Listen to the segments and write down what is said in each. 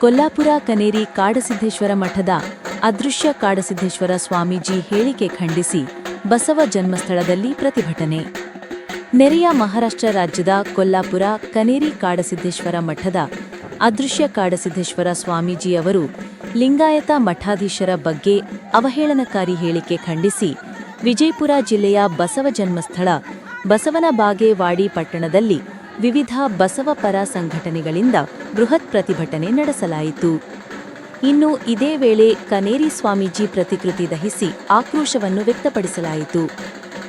ಕೊಲ್ಲಾಪುರ ಕನೇರಿ ಕಾಡಸಿದ್ದೇಶ್ವರ ಮಠದ ಅದೃಶ್ಯ ಕಾಡಸಿದ್ದೇಶ್ವರ ಸ್ವಾಮೀಜಿ ಹೇಳಿಕೆ ಖಂಡಿಸಿ ಬಸವ ಜನ್ಮಸ್ಥಳದಲ್ಲಿ ಪ್ರತಿಭಟನೆ. ನೆರೆಯ ಮಹಾರಾಷ್ಟ್ರ ರಾಜ್ಯದ ಕೊಲ್ಲಾಪುರ ಕನೇರಿ ಕಾಡಸಿದ್ದೇಶ್ವರ ಮಠದ ಅದೃಶ್ಯ ಕಾಡಸಿದ್ದೇಶ್ವರ ಸ್ವಾಮೀಜಿಯವರು ಲಿಂಗಾಯತ ಮಠಾಧೀಶರ ಬಗ್ಗೆ ಅವಹೇಳನಕಾರಿ ಹೇಳಿಕೆ ಖಂಡಿಸಿ ವಿಜಯಪುರ ಜಿಲ್ಲೆಯ ಬಸವ ಜನ್ಮಸ್ಥಳ ಬಸವನ ಬಾಗೇವಾಡಿ ಪಟ್ಟಣದಲ್ಲಿ ವಿವಿಧ ಬಸವ ಪರ ಸಂಘಟನೆಗಳಿಂದ ಬೃಹತ್ ಪ್ರತಿಭಟನೆ ನಡೆಸಲಾಯಿತು. ಇನ್ನು ಇದೇ ವೇಳೆ ಕನೇರಿ ಸ್ವಾಮೀಜಿ ಪ್ರತಿಕೃತಿ ದಹಿಸಿ ಆಕ್ರೋಶವನ್ನು ವ್ಯಕ್ತಪಡಿಸಲಾಯಿತು.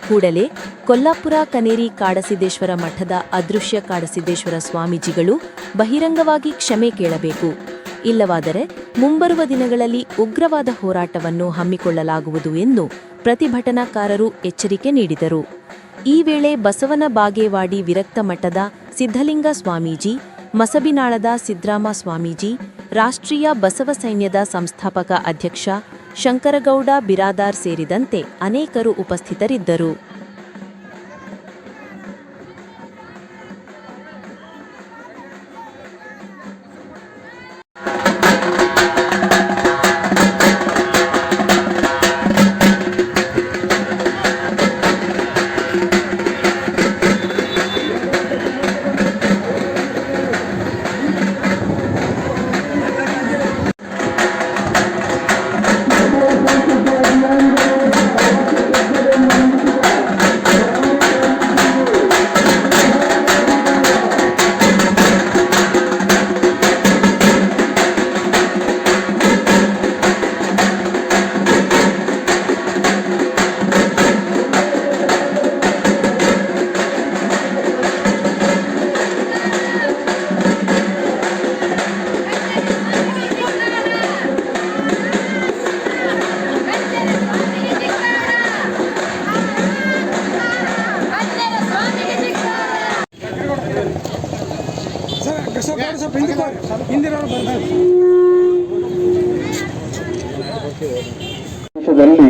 ಕೂಡಲೇ ಕೊಲ್ಲಾಪುರ ಕನೇರಿ ಕಾಡಸಿದ್ದೇಶ್ವರ ಮಠದ ಅದೃಶ್ಯ ಕಾಡಸಿದ್ದೇಶ್ವರ ಸ್ವಾಮೀಜಿಗಳು ಬಹಿರಂಗವಾಗಿ ಕ್ಷಮೆ ಕೇಳಬೇಕು. ಇಲ್ಲವಾದರೆ ಮುಂಬರುವ ದಿನಗಳಲ್ಲಿ ಉಗ್ರವಾದ ಹೋರಾಟವನ್ನು ಹಮ್ಮಿಕೊಳ್ಳಲಾಗುವುದು ಎಂದು ಪ್ರತಿಭಟನಾಕಾರರು ಎಚ್ಚರಿಕೆ ನೀಡಿದರು. ಈ ವೇಳೆ ಬಸವನ ಬಾಗೇವಾಡಿ ವಿರಕ್ತ ಮಠದ ಸಿದ್ಧಲಿಂಗ ಸ್ವಾಮೀಜಿ, ಮಸಬಿನಾಳದ ಸಿದ್ರಾಮ ಸ್ವಾಮೀಜಿ, ರಾಷ್ಟ್ರೀಯ ಬಸವ ಸೈನ್ಯದ ಸಂಸ್ಥಾಪಕ ಅಧ್ಯಕ್ಷ ಶಂಕರಗೌಡ ಬಿರಾದಾರ್ ಸೇರಿದಂತೆ ಅನೇಕರು ಉಪಸ್ಥಿತರಿದ್ದರು. ದೇಶದಲ್ಲಿ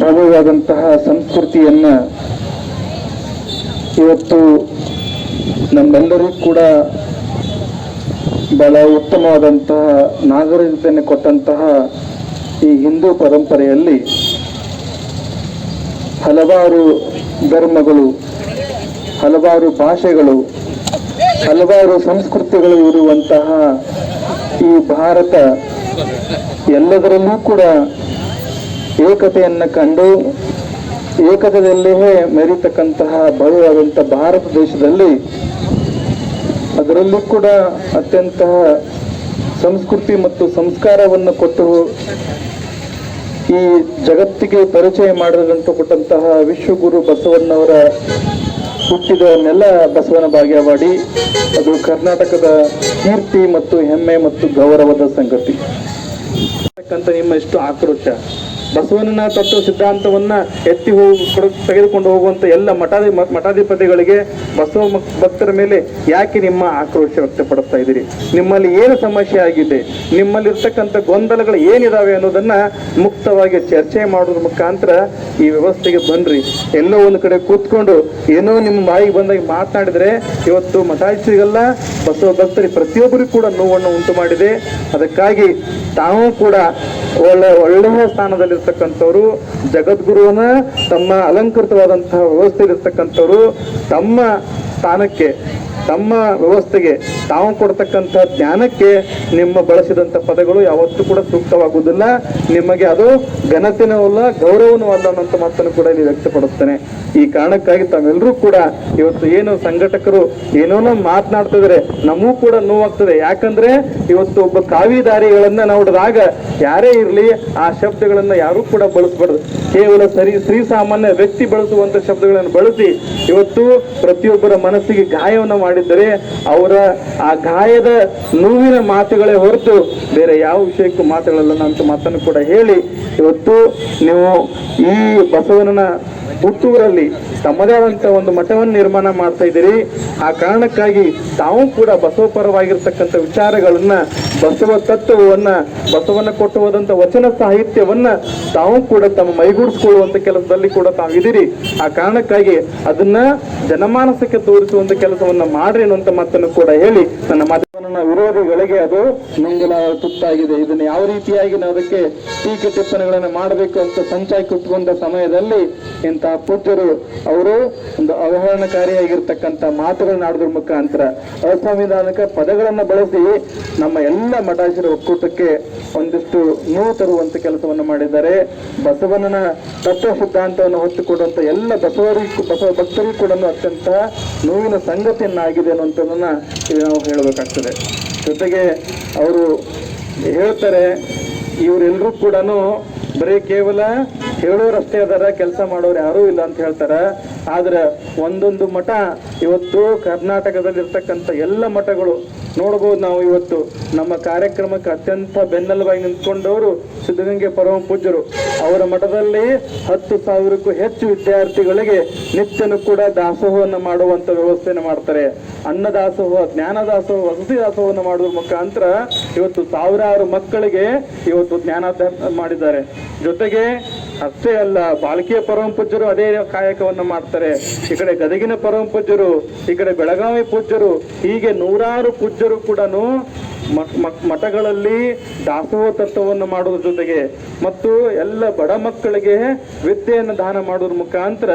ಭವ್ಯವಾದಂತಹ ಸಂಸ್ಕೃತಿಯನ್ನ ಇವತ್ತು ನಮ್ಮೆಲ್ಲರೂ ಕೂಡ ಬಹಳ ಉತ್ತಮವಾದಂತಹ ನಾಗರಿಕತೆಯನ್ನು ಕೊಟ್ಟಂತಹ ಈ ಹಿಂದೂ ಪರಂಪರೆಯಲ್ಲಿ ಹಲವಾರು ಧರ್ಮಗಳು, ಹಲವಾರು ಭಾಷೆಗಳು ಹಲವಾರು ಸಂಸ್ಕೃತಿಗಳು ಇರುವಂತಹ ಈ ಭಾರತ ಎಲ್ಲದರಲ್ಲೂ ಕೂಡ ಏಕತೆಯನ್ನು ಕಂಡು ಏಕತೆಯಲ್ಲಿಯೇ ಮೆರೀತಕ್ಕಂತಹ ಭವ್ಯವಾದಂಥ ಭಾರತ ದೇಶದಲ್ಲಿ ಅದರಲ್ಲೂ ಕೂಡ ಅತ್ಯಂತ ಸಂಸ್ಕೃತಿ ಮತ್ತು ಸಂಸ್ಕಾರವನ್ನು ಕೊಟ್ಟು ಈ ಜಗತ್ತಿಗೆ ಪರಿಚಯ ಮಾಡಿದಂತ ಕೊಟ್ಟಂತಹ ವಿಶ್ವಗುರು ಬಸವಣ್ಣವರ ಹುಟ್ಟಿದ ನೆಲ ಬಸವನ ಭಾಗ್ಯವಾಡಿ ಅದು ಕರ್ನಾಟಕದ ಕೀರ್ತಿ ಮತ್ತು ಹೆಮ್ಮೆ ಮತ್ತು ಗೌರವದ ಸಂಗತಿ. ನಿಮ್ಮ ಇಷ್ಟು ಆಕ್ರೋಶ. ಬಸವನ ತತ್ವ ಸಿದ್ಧಾಂತವನ್ನ ಎತ್ತಿ ಹೋಗಿ ಕೊಡ- ತೆಗೆದುಕೊಂಡು ಹೋಗುವಂತ ಎಲ್ಲ ಮಠಾಧಿ ಮಠಾಧಿಪತಿಗಳಿಗೆ ಬಸವ ಭಕ್ತರ ಮೇಲೆ ಯಾಕೆ ನಿಮ್ಮ ಆಕ್ರೋಶ ವ್ಯಕ್ತಪಡಿಸ್ತಾ ಇದ್ದೀರಿ? ನಿಮ್ಮಲ್ಲಿ ಏನು ಸಮಸ್ಯೆ ಆಗಿದೆ? ನಿಮ್ಮಲ್ಲಿರ್ತಕ್ಕಂಥ ಗೊಂದಲಗಳು ಏನಿದಾವೆ ಅನ್ನೋದನ್ನ ಮುಕ್ತವಾಗಿ ಚರ್ಚೆ ಮಾಡೋದ್ರ ಮುಖಾಂತರ ಈ ವ್ಯವಸ್ಥೆಗೆ ಬನ್ರಿ. ಎಲ್ಲೋ ಒಂದು ಕಡೆ ಕೂತ್ಕೊಂಡು ಏನೋ ನಿಮ್ಮ ಬಾಯಿಗೆ ಬಂದಾಗ ಮಾತನಾಡಿದ್ರೆ ಇವತ್ತು ಮಠಾಧೀಶರಿಗೆಲ್ಲ ಬಸವ ಭಕ್ತರಿಗೆ ಪ್ರತಿಯೊಬ್ಬರಿಗೂ ಕೂಡ ನೋವನ್ನು ಉಂಟು ಮಾಡಿದೆ ಅದಕ್ಕಾಗಿ ತಾವು ಕೂಡ ಒಳ್ಳೆ ಒಳ್ಳೆಯ ಸ್ಥಾನದಲ್ಲಿರ್ತಕ್ಕಂಥವ್ರು ಜಗದ್ಗುರುವನ್ನ ತಮ್ಮ ಅಲಂಕೃತವಾದಂತಹ ವ್ಯವಸ್ಥೆಯಲ್ಲಿರ್ತಕ್ಕಂಥವ್ರು ತಮ್ಮ ಸ್ಥಾನಕ್ಕೆ, ತಮ್ಮ ವ್ಯವಸ್ಥೆಗೆ ತಾವು ಕೊಡ್ತಕ್ಕಂಥ ಜ್ಞಾನಕ್ಕೆ ನಿಮ್ಮ ಬಳಸಿದಂಥ ಪದಗಳು ಯಾವತ್ತೂ ಕೂಡ ಸೂಕ್ತವಾಗುವುದಿಲ್ಲ. ನಿಮಗೆ ಅದು ಘನತೆನೂ ಅಲ್ಲ, ಗೌರವನೂ ಅಲ್ಲ ಅನ್ನೋಂಥ ಮಾತನ್ನು ಕೂಡ ಇಲ್ಲಿ ವ್ಯಕ್ತಪಡಿಸ್ತೇನೆ. ಈ ಕಾರಣಕ್ಕಾಗಿ ತಾವೆಲ್ಲರೂ ಕೂಡ ಇವತ್ತು ಏನು ಸಂಘಟಕರು ಏನೋನೋ ಮಾತನಾಡ್ತಿದ್ರೆ ನಮಗೂ ಕೂಡ ನೋವಾಗ್ತದೆ. ಯಾಕಂದ್ರೆ ಇವತ್ತು ಒಬ್ಬ ಕಾವಿದಾರಿಗಳನ್ನ ನೋಡಿದಾಗ ಯಾರೇ ಇರಲಿ, ಆ ಶಬ್ದಗಳನ್ನ ಯಾರೂ ಕೂಡ ಬಳಸಬಾರ್ದು. ಕೇವಲ ಸರಿ ಶ್ರೀ ಸಾಮಾನ್ಯ ವ್ಯಕ್ತಿ ಬಳಸುವಂತ ಶಬ್ದಗಳನ್ನು ಬಳಸಿ ಇವತ್ತು ಪ್ರತಿಯೊಬ್ಬರ ಮನಸ್ಸಿಗೆ ಗಾಯವನ್ನು ಮಾಡಿದ್ದರೆ ಅವರ ಆ ಗಾಯದ ನೋವಿನ ಮಾತುಗಳೇ ಹೊರತು ಬೇರೆ ಯಾವ ವಿಷಯಕ್ಕೂ ಮಾತುಗಳಲ್ಲ ಅಂತ ಮಾತನ್ನು ಕೂಡ ಹೇಳಿ. ಇವತ್ತು ನೀವು ಈ ಬಸವನ ಹುಟ್ಟೂರಲ್ಲಿ ತಮ್ಮದೇ ಒಂದು ಮಠವನ್ನು ನಿರ್ಮಾಣ ಮಾಡ್ತಾ ಇದ್ದೀರಿ. ಆ ಕಾರಣಕ್ಕಾಗಿ ತಾವು ಕೂಡ ಬಸವಪರವಾಗಿರ್ತಕ್ಕಂಥ ವಿಚಾರಗಳನ್ನು, ಬಸವ ತತ್ವವನ್ನ, ಬಸವನ ಕೊಟ್ಟು ಹೋದಂತ ವಚನ ಸಾಹಿತ್ಯವನ್ನ ತಾವು ಕೂಡ ತಮ್ಮ ಮೈಗೂಡಿಸಿಕೊಳ್ಳುವಂತ ಕೆಲಸದಲ್ಲಿ ಕೂಡ ತಾವಿದ್ದೀರಿ. ಆ ಕಾರಣಕ್ಕಾಗಿ ಅದನ್ನ ಜನಮಾನಸಕ್ಕೆ ತೋರಿಸುವಂತ ಕೆಲಸವನ್ನ ಮಾಡ್ರಿ ಅನ್ನುವಂತ ಮಾತನ್ನು ಕೂಡ ಹೇಳಿ ನನ್ನ ಮಾತನ್ನ ವಿರೋಧಿಗಳಿಗೆ ಅದು ನುಂಗಲ ತುತ್ತಾಗಿದೆ. ಇದನ್ನ ಯಾವ ರೀತಿಯಾಗಿ ನಾವು ಅದಕ್ಕೆ ಟೀಕೆ ಟಿಪ್ಪಣಿಗಳನ್ನು ಮಾಡಬೇಕು ಅಂತ ಸಂಚಾಯಿ ಕುತ್ಕೊಂಡ ಸಮಯದಲ್ಲಿ ಇಂತಹ ಪೂಜ್ಯರು ಅವರು ಒಂದು ಅವಹರಣಕಾರಿಯಾಗಿರ್ತಕ್ಕಂತ ಮಾತುಗಳನ್ನ ಆಡೋದ್ರ ಮುಖಾಂತರ ಅಸಂವಿಧಾನಿಕ ಪದಗಳನ್ನ ಬಳಸಿ ನಮ್ಮ ಎಲ್ಲ ಮಠಾಶಿರ ಒಕ್ಕೂಟಕ್ಕೆ ಒಂದಿಷ್ಟು ನೋವು ತರುವಂತ ಕೆಲಸವನ್ನು ಮಾಡಿದ್ದಾರೆ. ಬಸವಣ್ಣನ ತತ್ವ ಸಿದ್ಧಾಂತವನ್ನು ಹೊತ್ತುಕೊಡುವಂತ ಎಲ್ಲ ಬಸವರಿಗೂ ಬಸವ ಭಕ್ತರಿಗೂ ಕೂಡ ಅತ್ಯಂತ ನೋವಿನ ಸಂಗತಿಯನ್ನಾಗಿದೆ ಅನ್ನುವಂಥದ್ದನ್ನ ಇಲ್ಲಿ ನಾವು ಹೇಳಬೇಕಾಗ್ತದೆ. ಜೊತೆಗೆ ಅವರು ಹೇಳ್ತಾರೆ ಇವರೆಲ್ಲರೂ ಕೂಡ ಬರೀ ಕೇವಲ ಹೇಳೋರಷ್ಟೇ ಅದಾರ, ಕೆಲಸ ಮಾಡೋರು ಯಾರೂ ಇಲ್ಲ ಅಂತ ಹೇಳ್ತಾರೆ. ಆದ್ರೆ ಒಂದೊಂದು ಮಠ ಇವತ್ತು ಕರ್ನಾಟಕದಲ್ಲಿರ್ತಕ್ಕಂಥ ಎಲ್ಲ ಮಠಗಳು ನೋಡ್ಬೋದು ನಾವು ಇವತ್ತು ನಮ್ಮ ಕಾರ್ಯಕ್ರಮಕ್ಕೆ ಅತ್ಯಂತ ಬೆನ್ನೆಲುಬಾಗಿ ನಿಂತ್ಕೊಂಡವರು ಸಿದ್ಧಗಂಗೆ ಪರಮ ಪೂಜ್ಯರು. ಅವರ ಮಠದಲ್ಲಿ ಹತ್ತು ಸಾವಿರಕ್ಕೂ ಹೆಚ್ಚು ವಿದ್ಯಾರ್ಥಿಗಳಿಗೆ ನಿತ್ಯನೂ ಕೂಡ ದಾಸೋಹವನ್ನು ಮಾಡುವಂತ ವ್ಯವಸ್ಥೆಯನ್ನು ಮಾಡ್ತಾರೆ. ಅನ್ನ ದಾಸೋಹ ಜ್ಞಾನ ವಸತಿ ದಾಸೋಹವನ್ನು ಮಾಡುವ ಮುಖಾಂತರ ಇವತ್ತು ಸಾವಿರಾರು ಮಕ್ಕಳಿಗೆ ಇವತ್ತು ಜ್ಞಾನಾಧ್ಯಾಪ ಮಾಡಿದ್ದಾರೆ. ಜೊತೆಗೆ ಅಷ್ಟೇ ಅಲ್ಲ, ಬಾಲಕಿಯ ಪರಮ ಪೂಜ್ಯರು ಅದೇ ಕಾಯಕವನ್ನು ಮಾಡ್ತಾರೆ. ಈ ಕಡೆ ಗದಗಿನ ಪರಮ ಪೂಜ್ಯರು, ಈ ಕಡೆ ಬೆಳಗಾವಿ ಪೂಜ್ಯರು, ಹೀಗೆ ನೂರಾರು ಪೂಜ್ಯರು ಕೂಡ ಮಠಗಳಲ್ಲಿ ದಾಸೋಹ ತತ್ವವನ್ನು ಮಾಡೋದ್ರ ಜೊತೆಗೆ ಮತ್ತು ಎಲ್ಲ ಬಡ ಮಕ್ಕಳಿಗೆ ವಿದ್ಯೆಯನ್ನು ದಾನ ಮಾಡೋದ್ರ ಮುಖಾಂತರ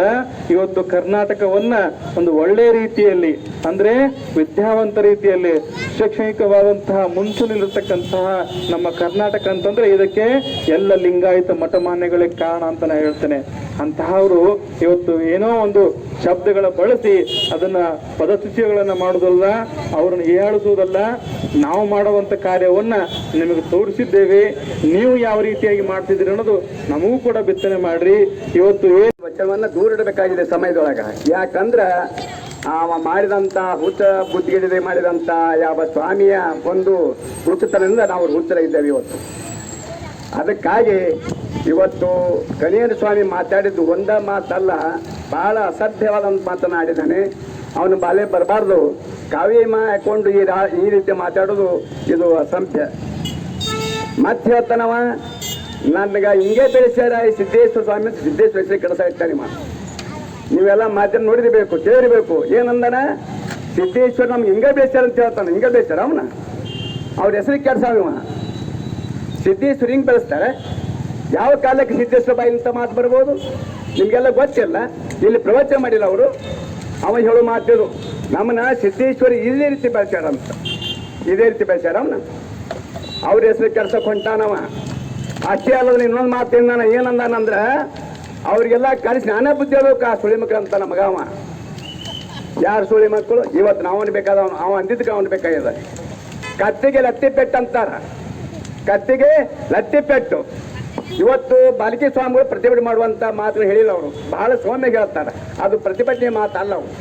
ಇವತ್ತು ಕರ್ನಾಟಕವನ್ನ ಒಂದು ಒಳ್ಳೆ ರೀತಿಯಲ್ಲಿ, ಅಂದ್ರೆ ವಿದ್ಯಾವಂತ ರೀತಿಯಲ್ಲಿ, ಶೈಕ್ಷಣಿಕವಾದಂತಹ ಮುಂಚೂಣಿಲಿರ್ತಕ್ಕಂತಹ ನಮ್ಮ ಕರ್ನಾಟಕ ಅಂತಂದ್ರೆ ಇದಕ್ಕೆ ಎಲ್ಲ ಲಿಂಗಾಯತ ಮಠಮಾನ್ಯಗಳಿಗೆ ಕಾರಣ ಅಂತ ನಾನು ಹೇಳ್ತೇನೆ. ಅಂತಹವರು ಇವತ್ತು ಏನೋ ಒಂದು ಶಬ್ದಗಳ ಬಳಸಿ ಅದನ್ನ ಪದಸ್ಥಿತಿಗಳನ್ನ ಮಾಡುವುದಲ್ಲ, ಅವ್ರನ್ನ ಹೀಯಾಳಿಸುವುದಲ್ಲ. ನಾವು ಮಾಡುವಂತ ಕಾರ್ಯವನ್ನ ನಿಮಗೆ ತೋರಿಸಿದ್ದೇವೆ. ನೀವು ಯಾವ ರೀತಿಯಾಗಿ ಮಾಡ್ತಿದ್ದೀರಿ ಅನ್ನೋದು ನಮಗೂ ಕೂಡ ಬಿತ್ತನೆ ಮಾಡ್ರಿ. ಇವತ್ತು ಏನು ವಚನವನ್ನ ದೂರ ಇಡಬೇಕಾಗಿದೆ ಸಮಯದೊಳಗ. ಯಾಕಂದ್ರ ಅವ ಮಾಡಿದಂತ ಹುಚ್ಚ ಬುದ್ಧಿಗಿಡದೆ ಮಾಡಿದಂತ ಯಾವ ಸ್ವಾಮಿಯ ಒಂದು ಹುಚ್ಚತನದಿಂದ ನಾವು ಹುಚ್ಚರ ಇದ್ದೇವೆ ಇವತ್ತು. ಅದಕ್ಕಾಗಿ ಇವತ್ತು ಗಣೇಶ ಸ್ವಾಮಿ ಮಾತಾಡಿದ್ದು ಒಂದ ಮಾತಲ್ಲ ಬಹಳ ಅಸಭ್ಯವಾದಂತ ಮಾತನಾಡಿದ್ದಾನೆ ಅವನು ಬಾಲೆ ಬರಬಾರ್ದು. ಕಾವ್ಯಮ ಹಾಕೊಂಡು ಈ ರಾ, ಈ ರೀತಿ ಮಾತಾಡೋದು ಇದು ಅಸಭ್ಯ ಮತ್ತೆ ಹೇಳ್ತಾನವ ನನಗೆ ಹಿಂಗೆ ಬೆಳೆಸ್ಯಾರ ಈ ಸಿದ್ದೇಶ್ವರ ಸ್ವಾಮಿ, ಸಿದ್ದೇಶ್ವರ ಹೆಸರು ಕೆಲಸ ಇರ್ತಾನೆ ಮಾ ನೀವೆಲ್ಲ ಮಾತನ್ನು ನೋಡಿರ್ಬೇಕು, ಕೇಳಿರ್ಬೇಕು. ಏನಂದನ? ಸಿದ್ದೇಶ್ವರ ನಮ್ಗೆ ಹಿಂಗೆ ಬೆಳೆಸ್ಯಾರ ಅಂತ ಹೇಳ್ತಾನೆ. ಹಿಂಗೆ ಬೆಳೆಸ್ಯಾರ ಅವನ? ಅವ್ರ ಕೆಲಸ ಅವ ಸಿದ್ದೇಶ್ವರ ಹಿಂಗೆ ಬೆಳೆಸ್ತಾರೆ. ಯಾವ ಕಾಲಕ್ಕೆ ಸಿದ್ದೇಶ್ವರ ಬಾಯಿ ಅಂತ ಮಾತು ಬರ್ಬೋದು? ನಿಮಗೆಲ್ಲ ಗೊತ್ತಿಲ್ಲ. ಇಲ್ಲಿ ಪ್ರವಚನ ಮಾಡಿಲ್ಲ ಅವರು. ಅವ ಹೇಳೋ ಮಾತಿದು ನಮ್ಮನ್ನ ಸಿದ್ದೇಶ್ವರಿ ಇದೇ ರೀತಿ ಬೆಳೆಸ್ಯಾರ ಅಂತ ಇದೇ ರೀತಿ ಬೆಳೆಸ್ಯಾರ ಅವನ ಅವ್ರ ಹೆಸರು ಕೆಲ್ಸಕ್ಕೆ ಹೊಂಟಾನವ ಅಷ್ಟೇ ಅಲ್ಲದ ಇನ್ನೊಂದು ಮಾತು ನಾನು ಏನಂದಾನಂದ್ರ ಅವ್ರಿಗೆಲ್ಲ ಕಲಿಸಿ ನಾನೇ ಬುದ್ಧಿ ಹೇಳಬೇಕು, ಆ ಸುಳಿ ಮಕ್ಕಳು ಅಂತ ನಮಗ ಅವ. ಯಾರು ಸುಳಿ ಮಕ್ಕಳು ಇವತ್ತು ನಾವು ಬೇಕಾದ ಅವನು ಅವ ಅಂದಿದ್ದಕ್ಕೆ ಅವನು ಬೇಕಾಗ್ಯದ ಕತ್ತಿಗೆ ಲತ್ತಿ ಪೆಟ್ಟು ಅಂತಾರ. ಕತ್ತಿಗೆ ಲತ್ತಿ ಪೆಟ್ಟು ಇವತ್ತು ಬಾಲಕಿ ಸ್ವಾಮಿಗಳು ಪ್ರತಿಭಟನೆ ಮಾಡುವಂತ ಮಾತು ಹೇಳಿಲ್ಲ ಅವರು. ಬಹಳ ಸೌಮ್ಯ ಹೇಳ್ತಾರೆ. ಅದು ಪ್ರತಿಭಟನೆ ಮಾತಲ್ಲ ಅವರು.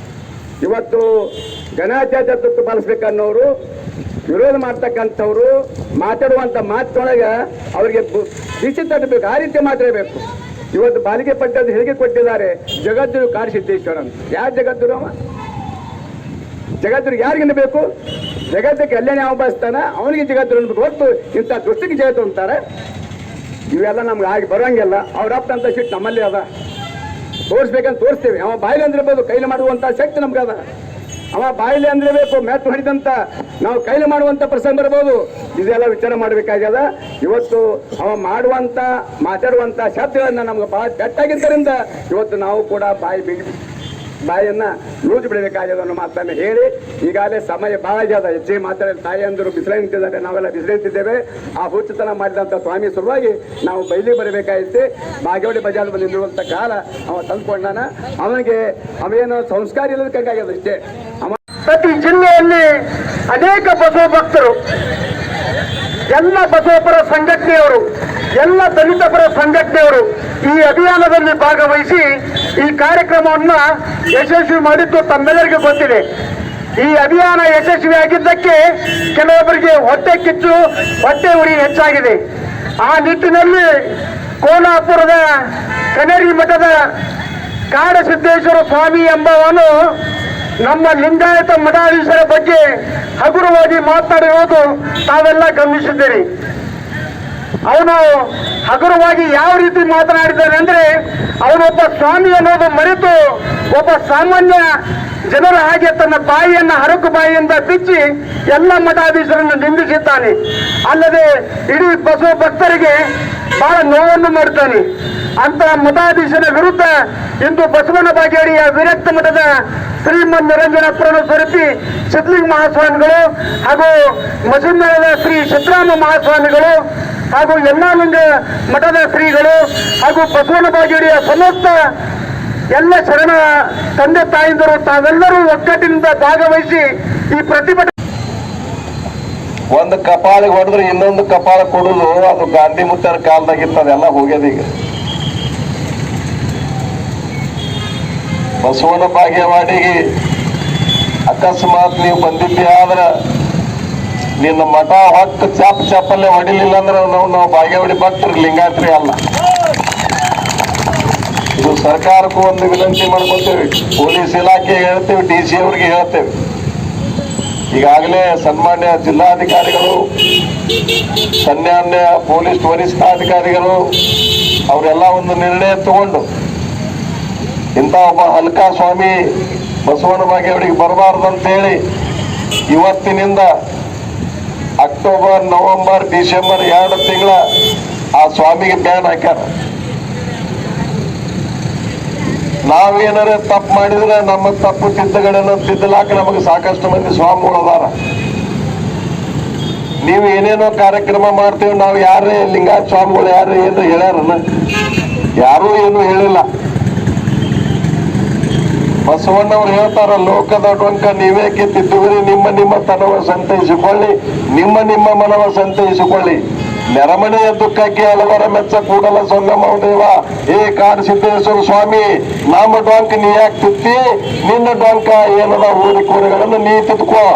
ಇವತ್ತು ಗಣಾಚಾರ್ಯತ್ವ ಪಾಲಿಸ್ಬೇಕನ್ನೋರು, ವಿರೋಧ ಮಾಡ್ತಕ್ಕಂಥವ್ರು ಮಾತಾಡುವಂತ ಮಾತೊಳಗೆ ಅವರಿಗೆ ಬಿಸಿ ತಟ್ಟಬೇಕು. ಆ ರೀತಿ ಮಾತಾಡಬೇಕು. ಇವತ್ತು ಬಾಲಿಕೆ ಪಟ್ಟದ ಹೇಳಿಕೆ ಕೊಟ್ಟಿದ್ದಾರೆ? ಜಗದ್ಗುರು ಕಾಡಸಿದ್ದೇಶ್ವರ ಅಂತ. ಯಾರು ಜಗದ್ಗುರು ಅವ? ಜಗದ್ಗುರು ಯಾರಿಗಿನ ಬೇಕು ಜಗತ್ತಿಗೆ ಕಲ್ಯಾಣ ಯಾವ ಅವನಿಗೆ ಜಗದ್ಗುರು ಅನ್ಬೇಕು. ಹೊತ್ತು ಇಂಥ ದೃಷ್ಟಿಗೆ ಜಗತ್ತು ಅಂತಾರೆ. ಇವೆಲ್ಲ ನಮ್ಗೆ ಆಗಿ ಬರೋಂಗಿಲ್ಲ. ಅವ್ರ ಅಪ್ಪ ಅಂತ ಸಿಟ್ಟು ನಮ್ಮಲ್ಲಿ ಅದ. ತೋರಿಸ್ಬೇಕಂತ ತೋರಿಸ್ತೇವೆ. ಅವ ಬಾಯಿಲೆ ಅಂದಿರ್ಬೋದು, ಕೈಲಿ ಮಾಡುವಂತ ಶಕ್ತಿ ನಮ್ಗೆ ಅದ. ಅವ ಬಾಯಿಲೆ ಅಂದಿರಬೇಕು ಮ್ಯಾಚ್ ಹೊಡಿದಂತ ನಾವು ಕೈಲಿ ಮಾಡುವಂತ ಪ್ರಸಂಗ ಬರ್ಬೋದು ಇದೆಲ್ಲ ವಿಚಾರ ಮಾಡ್ಬೇಕಾಗ್ಯದ. ಇವತ್ತು ಅವ ಮಾಡುವಂತ, ಮಾತಾಡುವಂತ ಶಬ್ದಗಳನ್ನ ನಮ್ಗೆ ಬಹಳ ಪೆಟ್ಟಾಗಿದ್ದರಿಂದ ಇವತ್ತು ನಾವು ಕೂಡ ಬಾಯಿ ಬಿಗಿ ಬಾಯನ್ನ ಲೂಜು ಬಿಡಬೇಕಾಗ್ಯದ ಅನ್ನೋ ಮಾತನ್ನು ಹೇಳಿ, ಈಗಾಗಲೇ ಸಮಯ ಬಹಳ ಆಗ್ಯದ ಹೆಚ್ಚಿಗೆ ಮಾತಾಡಿದ ಬಿಸಿಲು ನಿಂತಿದ್ದಾರೆ, ನಾವೆಲ್ಲ ಬಿಸಿಲಿಂತಿದ್ದೇವೆ ಆ ಹುಚ್ಚುತನ ಮಾಡಿದಂಥ ಸ್ವಾಮಿ ಸಲುವಾಗಿ ನಾವು ಬಯಲಿ ಬರಬೇಕಾಗಿತ್ತು. ಬಾಗೇವಾಡಿ ಬಜಾರ್ ಬಂದಿರುವಂಥ ಕಾಲ ಅವ ತಂದುಕೊಂಡಾನ. ಅವನಿಗೆ ಅವೇನು ಸಂಸ್ಕಾರ ಇಲ್ಲದಕ್ಕಾಗ್ಯದ ಇಷ್ಟೇ ಅವ ಪ್ರತಿ ಜಿಲ್ಲೆಯಲ್ಲಿ ಅನೇಕ ಬಸವ ಭಕ್ತರು, ಎಲ್ಲ ಬಸವಪರ ಸಂಘಟನೆಯವರು, ಎಲ್ಲ ದಲಿತ ಪರ ಸಂಘಟನೆಯವರು ಈ ಅಭಿಯಾನದಲ್ಲಿ ಭಾಗವಹಿಸಿ ಈ ಕಾರ್ಯಕ್ರಮವನ್ನು ಯಶಸ್ವಿ ಮಾಡಿದ್ದು ತಮ್ಮೆಲ್ಲರಿಗೂ ಗೊತ್ತಿದೆ. ಈ ಅಭಿಯಾನ ಯಶಸ್ವಿಯಾಗಿದ್ದಕ್ಕೆ ಕೆಲವೊಬ್ಬರಿಗೆ ಹೊಟ್ಟೆ ಕಿಚ್ಚು ಹೊಟ್ಟೆ ಉರಿ ಹೆಚ್ಚಾಗಿದೆ. ಆ ನಿಟ್ಟಿನಲ್ಲಿ ಕೋಲಾಪುರದ ಕನೇರಿ ಮಠದ ಕಾಡಸಿದ್ದೇಶ್ವರ ಸ್ವಾಮಿ ಎಂಬವನು ನಮ್ಮ ಲಿಂಗಾಯತ ಮಠಾಧೀಶರ ಬಗ್ಗೆ ಹಗುರವಾಗಿ ಮಾತನಾಡಿರುವುದು ತಾವೆಲ್ಲ ಗಮನಿಸಿದ್ದೀರಿ. ಅವನು ಹಗುರವಾಗಿ ಯಾವ ರೀತಿ ಮಾತನಾಡಿದ್ದಾನೆ ಅಂದರೆ, ಅವನೊಬ್ಬ ಸ್ವಾಮಿ ಅನ್ನೋದು ಮರೆತು ಒಬ್ಬ ಸಾಮಾನ್ಯ ಜನರ ಹಾಗೆ ತನ್ನ ಬಾಯಿಯನ್ನ ಹರಕು ಬಾಯಿಯಿಂದ ಬಿಚ್ಚಿ ಎಲ್ಲ ಮಠಾಧೀಶರನ್ನು ನಿಂದಿಸಿದ್ದಾನೆ. ಅಲ್ಲದೆ ಇಡೀ ಬಸವ ಭಕ್ತರಿಗೆ ಬಹಳ ನೋವನ್ನು ಮಾಡುತ್ತಾನೆ. ಅಂತ ಮಠಾಧೀಶನ ವಿರುದ್ಧ ಇಂದು ಬಸವನ ಬಾಗೇಡಿಯ ವಿರಕ್ತ ಮಠದ ಶ್ರೀಮನ್ ನಿರಂಜನಪುರನ್ನು ಸ್ವರೂಪಿ ಸಿದ್ಲಿಂಗ್ ಮಹಾಸ್ವಾಮಿಗಳು ಹಾಗೂ ಮಜುಂದರದ ಶ್ರೀ ಸಿದ್ದರಾಮ ಮಹಾಸ್ವಾಮಿಗಳು ಹಾಗೂ ಯಲ್ಲಾಲಿಂಗ ಮಠದ ಶ್ರೀಗಳು ಹಾಗೂ ಬಸವನ ಬಾಗೇಡಿಯ ಸಮಸ್ತ ಎಲ್ಲ ಶರಣ ತಂದೆ ತಾಯಿಂದರು, ತಾವೆಲ್ಲರೂ ಒಗ್ಗಟ್ಟಿನಿಂದ ಭಾಗವಹಿಸಿ ಈ ಪ್ರತಿಭಟನೆ ಒಂದು ಕಪಾಲಿಗೆ ಹೊಡೆದ್ರೆ ಇನ್ನೊಂದು ಕಪಾಲ ಕೊಡುದು, ಅದು ಗಾಂಧಿ ಮುತ್ತರ ಕಾಲದಾಗಿತ್ತು ಅದೆಲ್ಲ ಹೋಗ್ಯದ ಈಗ. ಬಸವನ ಬಾಗೇವಾಡಿಗೆ ಅಕಸ್ಮಾತ್ ನೀವು ಬಂದಿದ್ದೆ ಆದ್ರ ನಿನ್ನ ಮಠ ಹೊತ್ತು ಚಾಪ್ ಚಾಪಲ್ಲೇ ಹೊಡಿಲಿಲ್ಲ ಅಂದ್ರೆ ನಾವು ನಾವು ಬಾಗೇವಾಡಿ ಭಕ್ತರು ಲಿಂಗಾತ್ರಿ ಅಲ್ಲ. ಇದು ಸರ್ಕಾರಕ್ಕೂ ಒಂದು ವಿನಂತಿ ಮಾಡ್ಕೊತೇವೆ ಪೊಲೀಸ್ ಇಲಾಖೆಗೆ ಹೇಳ್ತೇವೆ, ಡಿ ಸಿ ಅವ್ರಿಗೆ ಹೇಳ್ತೇವೆ. ಈಗಾಗಲೇ ಸನ್ಮಾನ್ಯ ಜಿಲ್ಲಾಧಿಕಾರಿಗಳು, ಸನ್ಮಾನ್ಯ ಪೊಲೀಸ್ ವರಿಷ್ಠಾಧಿಕಾರಿಗಳು, ಅವರೆಲ್ಲ ಒಂದು ನಿರ್ಣಯ ತಗೊಂಡು ಇಂಥ ಒಬ್ಬ ಹಲ್ಕಾ ಸ್ವಾಮಿ ಬಸವನ ಬಾಗೇವಾಡಿಗೆ ಬರಬಾರ್ದು ಅಂತೇಳಿ ಇವತ್ತಿನಿಂದ ಅಕ್ಟೋಬರ್, ನವೆಂಬರ್, ಡಿಸೆಂಬರ್ ಎರಡು ತಿಂಗಳ ಆ ಸ್ವಾಮಿಗೆ ಬ್ಯಾನ್ ಹಾಕ್ಯಾರ. ನಾವೇನಾರ ತಪ್ಪು ಮಾಡಿದ್ರೆ ನಮ್ಮ ತಪ್ಪು ತಿದ್ದಗಡೆನ ತಿದ್ದಲಾಕ ನಮಗೆ ಸಾಕಷ್ಟು ಮಂದಿ ಸ್ವಾಮಿಗಳು ಅದಾರ. ನೀವು ಏನೇನೋ ಕಾರ್ಯಕ್ರಮ ಮಾಡ್ತೀವಿ, ನಾವು ಯಾರೇ ಲಿಂಗಾಯತ್ ಸ್ವಾಮಿಗಳು ಯಾರು ಏನು ಹೇಳ್ಯಾರನ, ಯಾರೂ ಏನು ಹೇಳಿಲ್ಲ. ಬಸವಣ್ಣವ್ರು ಹೇಳ್ತಾರ, ಲೋಕದ ಡೊಂಕ ನೀವೇ ತಿದ್ದುವಿರಿ ನಿಮ್ಮ ನಿಮ್ಮ ತನವ ಸಂತೈಸಿಕೊಳ್ಳಿ, ನಿಮ್ಮ ನಿಮ್ಮ ಮನವ ಸಂತೈಸಿಕೊಳ್ಳಿ. ನೆರಮನೆಯ ದುಃಖಕ್ಕೆ ಹಲವರ ಮೆಚ್ಚ ಕೂಡಲ ದೇವ. ಏ ಕಾಡ್ ಸಿದ್ದೇಶ್ವರ ಸ್ವಾಮಿ, ನಮ್ಮ ಡೊಂಕ ನೀ ಯಾಕೆ ತಿತ್ತಿ? ನಿನ್ನ ಡೊಂಕ ಏನದ ಊರಿ ಕೂರಿಗಳನ್ನು ನೀ ತಿದ್ಕೋ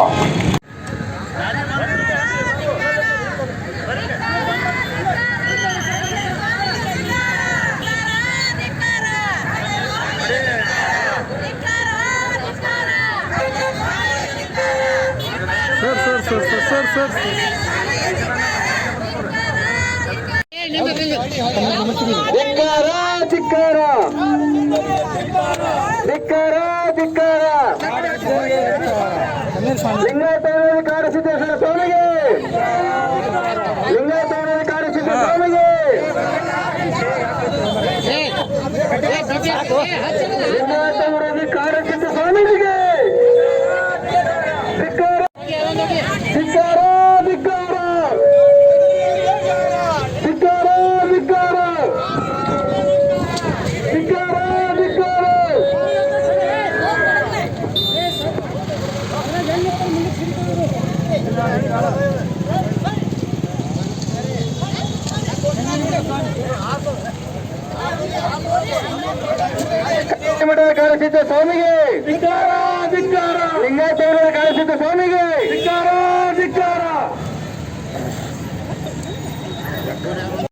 ಲಿಂಗಾಯತ ಕಾಡಸಿದ್ದೇಶ್ವರ ಸ್ವಾಮಿಗೆ ಲಿಂಗಾಯತ ಕಾಡಸಿದ್ದ ಸ್ವಾಮಿಗೆ ಲಿಂಗಾಯತ ವಿರೋಧಿ ಕಾಡಸಿದ್ದ ಸ್ವಾಮಿಗೆ ಧಿಕ್ಕಾರ ಧಿಕ್ಕಾರ ಧಿಕ್ಕಾರ ಧಿಕ್ಕಾರ ಧಿಕ್ಕಾರ ಧಿಕ್ಕಾರ ಧಿಕ್ಕಾರ ಮಠ ಕಾಣಿಸಿದ್ದ ಸ್ವಾಮಿಗೆ. ಧಿಕ್ಕಾರ ಧಿಕ್ಕಾರ ಲಿಂಗಾಯತ ಕಾಣಿಸಿದ್ದ ಸ್ವಾಮಿಗೆ. ಧಿಕ್ಕಾರ ಧಿಕ್ಕಾರ